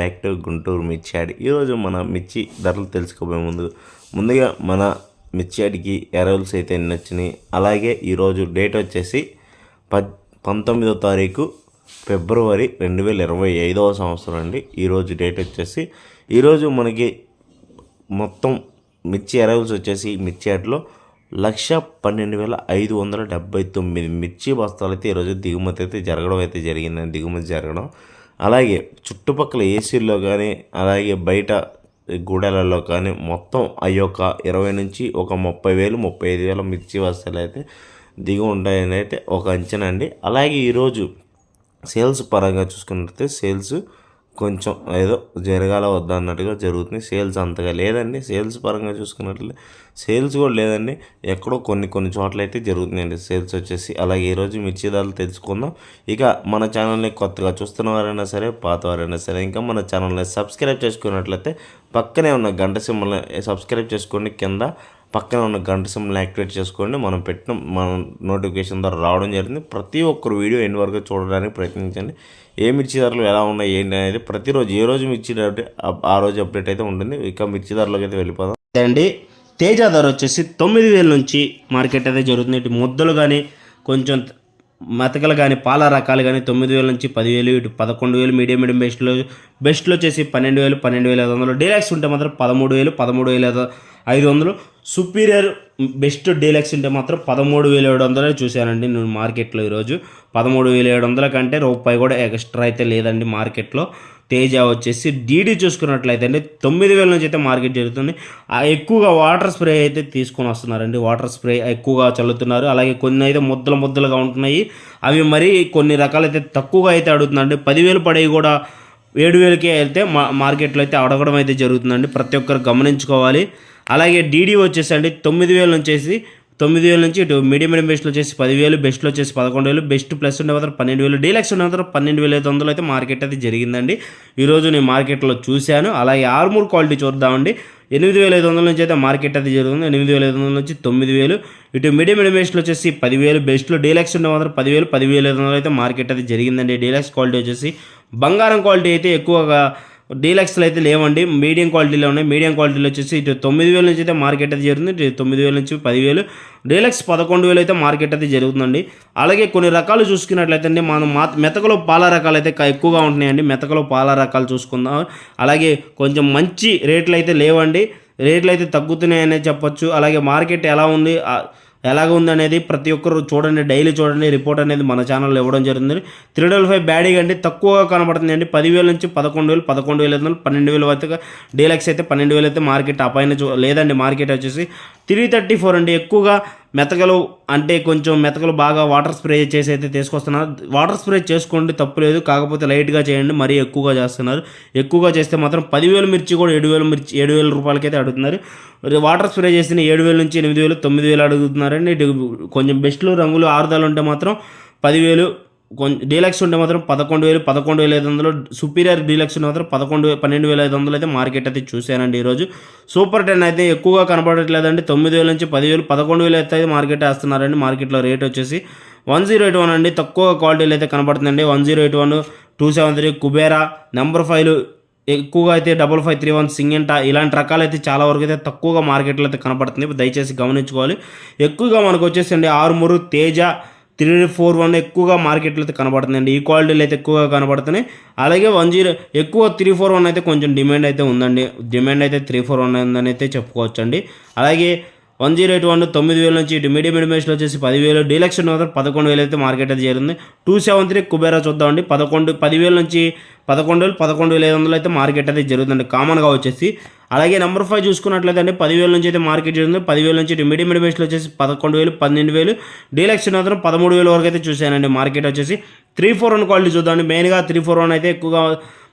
Back to Guntur మిర్చి add. ఈరోజు మన మిర్చి ధరలు తెలుసుకోబోయే ముందు ముందుగా మన మిర్చి యాడ్కి ఎరవల్స్ అయితే ఎన్ని వచ్చినాయి అలాగే ఈరోజు డేట్ వచ్చేసి పద్ పంతొమ్మిదో తారీఖు ఫిబ్రవరి రెండు వేల ఇరవై ఐదవ సంవత్సరం అండి. ఈరోజు డేట్ వచ్చేసి ఈరోజు మనకి మొత్తం మిర్చి అరైవల్స్ వచ్చేసి మిర్చి యాడ్లో లక్ష పన్నెండు వేల ఐదు వందల డెబ్బై తొమ్మిది మిర్చి బస్తాలు అయితే ఈరోజు దిగుమతి అయితే జరగడం అయితే జరిగిందండి. దిగుమతి జరగడం అలాగే చుట్టుపక్కల ఏసీల్లో కానీ అలాగే బయట గూడెలలో కానీ మొత్తం అయ్యొక ఇరవై నుంచి ఒక ముప్పై వేలు ముప్పై ఐదు వేల మిర్చి బస్తాలు అయితే దిగి ఉంటాయని అయితే ఒక అంచనా అండి. అలాగే ఈరోజు సేల్స్ పరంగా చూసుకున్నట్లయితే సేల్స్ కొంచెం ఏదో జరగాల వద్దా అన్నట్టుగా జరుగుతుంది సేల్స్ అంతగా లేదండి. సేల్స్ పరంగా చూసుకున్నట్లయితే సేల్స్ కూడా లేదండి. ఎక్కడో కొన్ని కొన్ని చోట్ల అయితే జరుగుతున్నాయండి సేల్స్ వచ్చేసి. అలాగే ఈరోజు మిర్చి ధరలు తెలుసుకుందాం. ఇక మన ఛానల్ని కొత్తగా చూస్తున్న వారైనా సరే పాత వారైనా సరే ఇంకా మన ఛానల్ని సబ్స్క్రైబ్ చేసుకున్నట్లయితే పక్కనే ఉన్న గంట సింబల్ని సబ్స్క్రైబ్ చేసుకోండి. కింద పక్కన ఉన్న గంట సింబల్ యాక్టివేట్ చేసుకోండి. మనం పెట్టిన మన నోటిఫికేషన్ ద్వారా రావడం జరిగింది. ప్రతి ఒక్కరు వీడియో ఎన్ని వరకు చూడడానికి ప్రయత్నించండి. ఏ మిర్చి ధరలు ఎలా ఉన్నాయి ఏంటి అనేది ప్రతిరోజు ఏ రోజు మిర్చి ఆ రోజు అప్డేట్ అయితే ఉంటుంది. ఇక మిర్చి ధరలోకి అయితే వెళ్ళిపోదాం. అండి తేజ ధర వచ్చేసి తొమ్మిది వేల నుంచి మార్కెట్ అయితే జరుగుతుంది. ఇటు ముద్దలు కానీ కొంచెం మతకలు కానీ పాల రకాలు కానీ తొమ్మిది వేల నుంచి పదివేలు ఇటు పదకొండు వేలు మీడియం మీడియం బెస్ట్లో బెస్ట్లో వచ్చేసి పన్నెండు వేలు పన్నెండు వేల ఐదు వందలు. డీలాక్స్ ఉంటే మాత్రం పదమూడు వేలు పదమూడు వేల ఐదు వందలు. సుపీరియర్ బెస్ట్ డీలక్స్ ఉంటే మాత్రం పదమూడు వేల ఏడు వందలే చూశానండి నేను మార్కెట్లో ఈరోజు. పదమూడు వేల ఏడు వందల కంటే రూపాయి కూడా ఎక్స్ట్రా అయితే లేదండి మార్కెట్లో. తేజ వచ్చేసి డీడీ చూసుకున్నట్లయితే అండి తొమ్మిది వేల నుంచి అయితే మార్కెట్ జరుగుతుంది. ఆ ఎక్కువగా వాటర్ స్ప్రే అయితే తీసుకొని వస్తున్నారండి. వాటర్ స్ప్రే ఎక్కువగా చల్లుతున్నారు. అలాగే కొన్ని అయితే ముద్దలు ముద్దలుగా ఉంటున్నాయి. అవి మరీ కొన్ని రకాలైతే తక్కువగా అయితే అడుగుతున్నారండి. పదివేలు పడేవి కూడా ఏడు వేలకే వెళ్తే మా మార్కెట్లో అయితే అడగడం అయితే జరుగుతుందండి. ప్రతి ఒక్కరు గమనించుకోవాలి. అలాగే డీడీ వచ్చేసండి తొమ్మిది వేల నుంచి తొమ్మిది వేల నుంచి ఇటు మీడియం మీడియం బెస్ట్లో వచ్చేసి పదివేలు బెస్ట్లో వచ్చేసి పదకొండు వేలు బెస్ట్ ప్లస్ ఉండే మాత్రం పన్నెండు వేలు డీలక్స్ ఉండే మాత్రం పన్నెండు వేల ఐదు వందలు అయితే మార్కెట్ అయితే జరిగిందండి. ఈరోజు నేను మార్కెట్లో చూశాను. అలాగే ఆర్మూర్ క్వాలిటీ చూద్దామండి. ఎనిమిది వేల ఐదు వందల నుంచి అయితే మార్కెట్ అయితే జరుగుతుంది. ఎనిమిది వేల ఐదు వందల నుంచి తొమ్మిది వేలు. ఇటు మీడియం మీడియం బెస్ట్లో వచ్చేసి పదివేలు బెస్ట్లో డీలక్స్ ఉండే మాత్రం పదివేలు పదివేల ఐదు వందలు అయితే మార్కెట్ అయితే జరిగిందండి. డీలక్స్ క్వాలిటీ వచ్చేసి బంగారం క్వాలిటీ అయితే ఎక్కువగా డీలక్స్లు అయితే లేవండి. మీడియం క్వాలిటీలో ఉన్నాయి. మీడియం క్వాలిటీలో వచ్చేసి ఇటు తొమ్మిది వేల నుంచి అయితే మార్కెట్ అయితే జరుగుతుంది. ఇటు తొమ్మిది వేల నుంచి పదివేలు. డీలక్స్ పదకొండు వేలు అయితే మార్కెట్ అయితే జరుగుతుందండి. అలాగే కొన్ని రకాలు చూసుకున్నట్లయితే అండి మనం మా మెతకలో పాల రకాలు అయితే ఎక్కువగా ఉంటున్నాయండి. మెతకలో పాల రకాలు చూసుకుందాం. అలాగే కొంచెం మంచి రేట్లు అయితే లేవండి. రేట్లు అయితే తగ్గుతున్నాయనే చెప్పొచ్చు. అలాగే మార్కెట్ ఎలా ఉంది? ఎలాగ ఉంది అనేది ప్రతి ఒక్కరు చూడండి డైలీ చూడండి రిపోర్ట్ అనేది మన ఛానల్లో ఇవ్వడం జరుగుతుంది. త్రీ డబల్ ఫైవ్ బ్యాడీ అండి తక్కువగా కనబడుతుంది అండి. పదివేల నుంచి పదకొండు వేలు పదకొండు వేలు అయితే పన్నెండు వేలు వరకు డీలక్స్ అయితే పన్నెండు వేలు అయితే మార్కెట్ ఆ పైన చూ లేదండి మార్కెట్ వచ్చేసి త్రీ థర్టీ ఫోర్ అండి. ఎక్కువగా మెతకలు అంటే కొంచెం మెతకలు బాగా వాటర్ స్ప్రే చేసి అయితే తీసుకొస్తున్నారు. వాటర్ స్ప్రే చేసుకోండి తప్పులేదు కాకపోతే లైట్గా చేయండి మరీ ఎక్కువగా చేస్తున్నారు. ఎక్కువగా చేస్తే మాత్రం పదివేల మిర్చి కూడా ఏడు వేల మిర్చి ఏడు వేల రూపాయలకైతే అడుగుతున్నారు. మరి వాటర్ స్ప్రే చేసిన ఏడు వేల నుంచి ఎనిమిది వేలు తొమ్మిది వేలు అడుగుతున్నారండి. కొంచెం బెస్ట్లు రంగులు ఆరుదాలు ఉంటే మాత్రం పదివేలు డీలక్స్ ఉంటే మాత్రం పదకొండు వేలు పదకొండు వేల ఐదు వందలు సుపీరియర్ డీలక్స్ ఉంటే మాత్రం పదకొండు పన్నెండు వేల ఐదు వందలు అయితే మార్కెట్ అయితే చూశానండి ఈరోజు. సూపర్ టెన్ అయితే ఎక్కువగా కనపడట్లేదండి. తొమ్మిది వేల నుంచి పదివేలు పదకొండు వేలు అయితే మార్కెట్ వేస్తున్నారండి. మార్కెట్లో రేట్ వచ్చేసి వన్ జీరో ఎయిట్ వన్ అండి. తక్కువ క్వాలిటీలు అయితే కనబడుతుందండి one zero eight one two seven three Kubera number five ఎక్కువగా అయితే డబల్ ఫైవ్ త్రీ వన్ సింగంట ఇలాంటి రకాలు అయితే చాలా వరకు అయితే తక్కువగా మార్కెట్లో అయితే కనపడుతుంది దయచేసి గమనించుకోవాలి. ఎక్కువగా మనకు వచ్చేసి అండి ఆరుమూరు తేజ త్రీ ఫోర్ వన్ ఎక్కువగా మార్కెట్లో అయితే కనబడుతుందండి ఈ క్వాలిటీలు అయితే ఎక్కువగా కనబడుతున్నాయి. అలాగే వన్ జీరో ఎక్కువ త్రీ ఫోర్ వన్ అయితే కొంచెం డిమాండ్ అయితే ఉందండి. డిమాండ్ అయితే త్రీ ఫోర్ వన్ ఉందని అయితే చెప్పుకోవచ్చండి. అలాగే వన్ జీరో ఎయిట్ వన్ తొమ్మిది వేల నుంచి ఇటు మీడియం మీడియం వచ్చేసి పదివేలు డీలక్స్ మాత్రం పదకొండు వేలు అయితే మార్కెట్ అయితే చేరింది. టూ సెవెన్ త్రీ కుబేరా చూద్దామండి. పదకొండు పదివేల నుంచి పదకొండు వేలు పదకొండు వేల ఐదు వందలు అయితే మార్కెట్ అయితే జరుగుతుంది కామన్గా వచ్చేసి అలాగే నెంబర్ ఫైవ్ చూసుకున్నట్లయితే అండి పదివేల నుంచి అయితే మార్కెట్ జరుగుతుంది పదివేల నుంచి మీడియం మీడియం బేస్లో వచ్చేసి పదకొండు వేలు పన్నెండు వేలు. డీలక్స్ మాత్రం పదమూడు వేల వరకు అయితే చూశానండి. మార్కెట్ వచ్చేసి త్రీ ఫోర్ వన్ క్వాలిటీ చూద్దామండి. మెయిన్గా త్రీ ఫోర్ వన్ అయితే ఎక్కువగా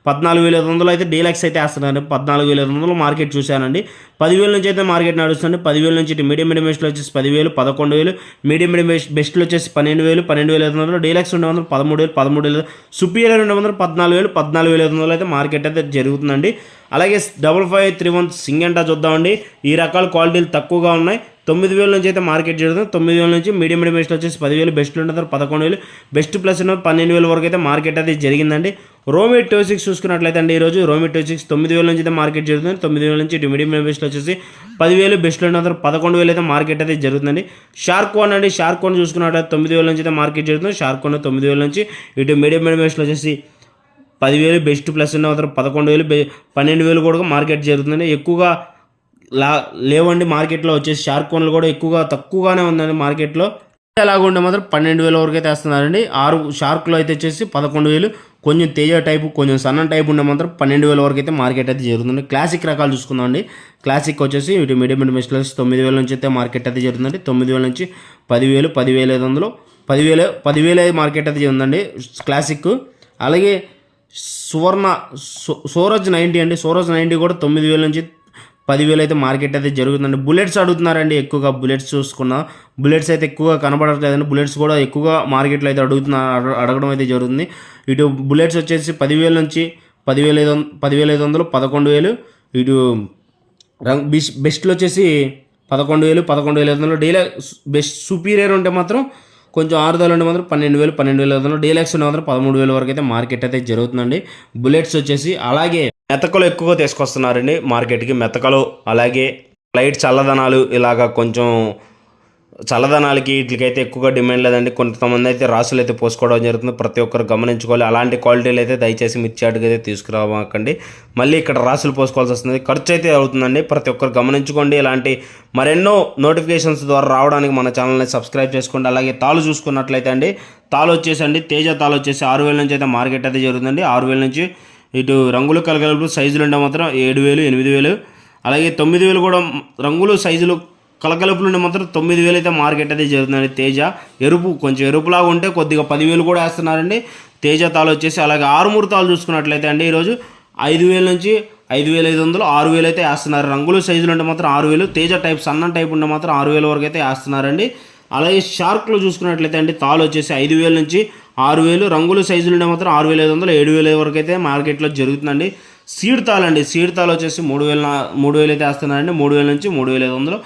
పద్నాలుగు వేల ఐదు వందలు అయితే డీలక్స్ అయితే వేస్తున్నారు. పద్నాలుగు వేల ఐదు వందలు మార్కెట్ చూశానండి. పదివేల నుంచి అయితే మార్కెట్ నడుస్తుంది. పదివేల నుంచి ఇటు మీడియం మీడియం బెస్ట్లో వచ్చేసి పదివేలు పదకొండు వేలు. మీడియం మీడియం బెస్ట్ బెస్ట్లో వచ్చేసి పన్నెండు వేలు పన్నెండు వేల ఐదు వందలు. డీలక్స్ ఉండే వందలు పదమూడు వేలు పదమూడు వేలు. సుపీరియర్ ఉండే వందలు పద్నాలుగు వేలు పద్నాలుగు వేల ఐదు వందలు అయితే మార్కెట్ అయితే జరుగుతుందండి. అలాగే డబుల్ ఫైవ్ త్రీ వన్ సింగంటా చూద్దామండి. ఈ రకాల క్వాలిటీలు తక్కువగా ఉన్నాయి. తొమ్మిది వేల నుంచి అయితే మార్కెట్ జరుగుతుంది. తొమ్మిది వేల నుంచి మీడియం మీడియం బెస్ట్ వచ్చేసి పదివేలు బెస్ట్లు ఉంటుంది పదకొండు వేలు. బెస్ట్ ప్లస్ ఉన్న పన్నెండు వేల వరకు అయితే మార్కెట్ అయితే జరిగిందండి. రోమి టోసిక్స్ చూసుకున్నట్లయితే అండి ఈరోజు రోమి టోసిక్స్ తొమ్మిది వేల నుంచి అయితే మార్కెట్ జరుగుతుంది. తొమ్మిది వేల నుంచి ఇటు మీడియం బెస్ట్లో వచ్చేసి పదివేలు బెస్ట్లో ఉన్న పదకొండు వేలు అయితే మార్కెట్ అయితే జరుగుతుందండి. షార్క్ వన్ అండి షార్క్ వన్ చూసుకున్నట్లయితే తొమ్మిది వేల నుంచి అయితే మార్కెట్ జరుగుతుంది. షార్క్ వన్ తొమ్మిది వేల నుంచి ఇటు మీడియం బెస్ట్లో వచ్చేసి పదివేలు బెస్ట్ ప్లస్ ఉన్న తర్వాత పదకొండు వేలు పన్నెండు వేలు కూడా మార్కెట్ జరుగుతుందండి. ఎక్కువగా లా లేవండి మార్కెట్లో వచ్చేసి షార్క్ వన్లు కూడా ఎక్కువగా తక్కువగానే ఉందండి మార్కెట్లో. ఎలాగుండే ఉంటే మాత్రం పన్నెండు వేల వరకు అయితే వేస్తున్నారండి. ఆరు షార్క్లో అయితే వచ్చేసి పదకొండు వేలు కొంచెం తేజ టైపు కొంచెం సన్న టైప్ ఉండే మాత్రం పన్నెండు వేల వరకు అయితే మార్కెట్ అయితే జరుగుతుంది. క్లాసిక్ రకాలు చూసుకుందామండి. క్లాసిక్ వచ్చేసి ఇటు మీడియం అండ్ మెస్టర్స్ తొమ్మిది వేల నుంచి అయితే మార్కెట్ అయితే జరుగుతుందండి. తొమ్మిది వేల నుంచి పదివేలు పదివేల ఐదు వందలు పదివేల పదివేల మార్కెట్ అయితే ఉందండి క్లాసిక్ అలాగే సువర్ణ సో- సూరజ్ నైంటీ అండి. సూరజ్ నైంటీ కూడా తొమ్మిది వేల నుంచి పదివేలు అయితే మార్కెట్ అయితే జరుగుతుందండి. బుల్లెట్స్ అడుగుతున్నారండి ఎక్కువగా. బుల్లెట్స్ చూసుకున్నా బుల్లెట్స్ అయితే ఎక్కువగా కనబడట్లేదండి బుల్లెట్స్ కూడా ఎక్కువగా మార్కెట్లో అయితే అడుగుతున్నారు అడగడం అయితే జరుగుతుంది. ఇటు బుల్లెట్స్ వచ్చేసి పదివేల నుంచి పదివేల ఐదు వంద పదివేల ఐదు వందలు పదకొండు వేలు. ఇటు రంగ్ బెస్ట్ బెస్ట్లు వచ్చేసి పదకొండు వేలు పదకొండు వేల ఐదు వందలు. డీలక్స్ బెస్ట్ సుపీరియర్ ఉంటే మాత్రం కొంచెం ఆరుదలు ఉంటే మాత్రం పన్నెండు వేలు పన్నెండు వేల ఐదు వందలు. డీలక్స్ ఉంటే మాత్రం పదమూడు వేల వరకు అయితే మార్కెట్ అయితే జరుగుతుందండి. బుల్లెట్స్ వచ్చేసి అలాగే మెతకలు ఎక్కువగా తీసుకొస్తున్నారండి మార్కెట్కి. మెతకలు అలాగే లైట్ చల్లదనాలు ఇలాగా కొంచెం చల్లదనాలకి వీటికైతే ఎక్కువగా డిమాండ్ లేదండి. కొంతమంది అయితే రాసులు అయితే పోసుకోవడం జరుగుతుంది. ప్రతి ఒక్కరు గమనించుకోవాలి. అలాంటి క్వాలిటీలు అయితే దయచేసి మిర్చి అయితే తీసుకురావకండి మళ్ళీ ఇక్కడ రాసులు పోసుకోవాల్సి వస్తుంది. ఖర్చు అయితే అవుతుందండి. ప్రతి ఒక్కరు గమనించుకోండి. ఇలాంటి మరెన్నో నోటిఫికేషన్స్ ద్వారా రావడానికి మన ఛానల్ని సబ్స్క్రైబ్ చేసుకోండి. అలాగే తాలు చూసుకున్నట్లయితే అండి తాలు వచ్చేసండి. తేజ తాలు వచ్చేసి ఆరు వేల నుంచి అయితే మార్కెట్ అయితే జరుగుతుందండి. ఆరు వేల నుంచి ఇటు రంగులు కలగలుపు సైజులు ఉంటే మాత్రం ఏడు వేలు ఎనిమిది వేలు. అలాగే తొమ్మిది వేలు కూడా రంగులు సైజులు కలకలుపు నుండి మాత్రం తొమ్మిది వేలు అయితే మార్కెట్ అయితే జరుగుతుందండి తేజ. ఎరుపు కొంచెం ఎరుపులాగా ఉంటే కొద్దిగా పదివేలు కూడా వేస్తున్నారండి. తేజ తాలు వచ్చేసి అలాగే ఆరుమూరు తాలు చూసుకున్నట్లయితే అండి ఈరోజు ఐదు వేల నుంచి ఐదు వేల ఐదు వందలు ఆరు వేలు అయితే వేస్తున్నారు. రంగులు సైజులు ఉంటే మాత్రం ఆరు వేలు తేజ టైప్ సన్న టైప్ ఉంటే మాత్రం ఆరు వేల వరకు అయితే వేస్తున్నారండి. అలాగే షార్క్లో చూసుకున్నట్లయితే అండి తాలు వచ్చేసి ఐదు వేల నుంచి ఆరు వేలు రంగులు సైజులు ఉంటే మాత్రం ఆరు వేల ఐదు వందలు ఏడు వేల వరకు అయితే మార్కెట్లో జరుగుతుందండి. సీడ్ తాలు అండి సీడ్ తాలు వచ్చేసి మూడు వేల మూడు వేలు అయితే వేస్తున్నారండి. మూడు వేల నుంచి మూడు వేల ఐదు వందలు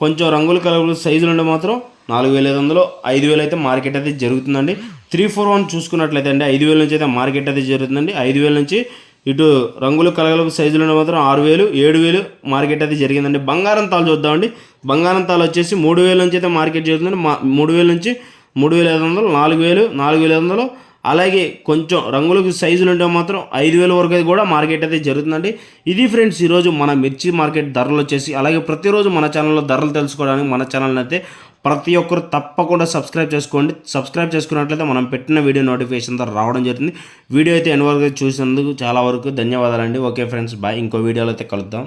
కొంచెం రంగులు కలర్లు సైజులు ఉంటే మాత్రం నాలుగు వేల ఐదు వందలు ఐదు వేలు అయితే మార్కెట్ అయితే జరుగుతుందండి. త్రీ ఫోర్ వన్ చూసుకున్నట్లయితే అండి ఐదు వేల నుంచి అయితే మార్కెట్ అయితే జరుగుతుందండి. ఐదు వేల నుంచి ఇటు రంగులు కలగల సైజులు ఉంటే మాత్రం ఆరు వేలు ఏడు వేలు మార్కెట్ అయితే జరిగిందండి. బంగారం తాలు చూద్దామండి. బంగారం తాలు వచ్చేసి మూడు వేల నుంచి అయితే మార్కెట్ జరుగుతుందండి. మా మూడు వేల నుంచి మూడు వేల ఐదు వందలు నాలుగు వేలు నాలుగు వేల ఐదు వందలు అలాగే కొంచెం రంగులకు సైజులు ఉంటే మాత్రం ఐదు వేల వరకు అయితే కూడా మార్కెట్ అయితే జరుగుతుందండి. ఇది ఫ్రెండ్స్ ఈరోజు మన మిర్చి మార్కెట్ ధరలు వచ్చేసి అలాగే ప్రతిరోజు మన ఛానల్లో ధరలు తెలుసుకోవడానికి మన ఛానల్ అయితే ప్రతి ఒక్కరు తప్పకుండా సబ్స్క్రైబ్ చేసుకోండి. సబ్స్క్రైబ్ చేసుకున్నట్లయితే మనం పెట్టిన వీడియో నోటిఫికేషన్ రావడం జరుగుతుంది వీడియో అయితే ఎన్ని వరకు చూసినందుకు చాలా వరకు ధన్యవాదాలండి. Okay friends bye. ఇంకో వీడియోలో అయితే కలుద్దాం.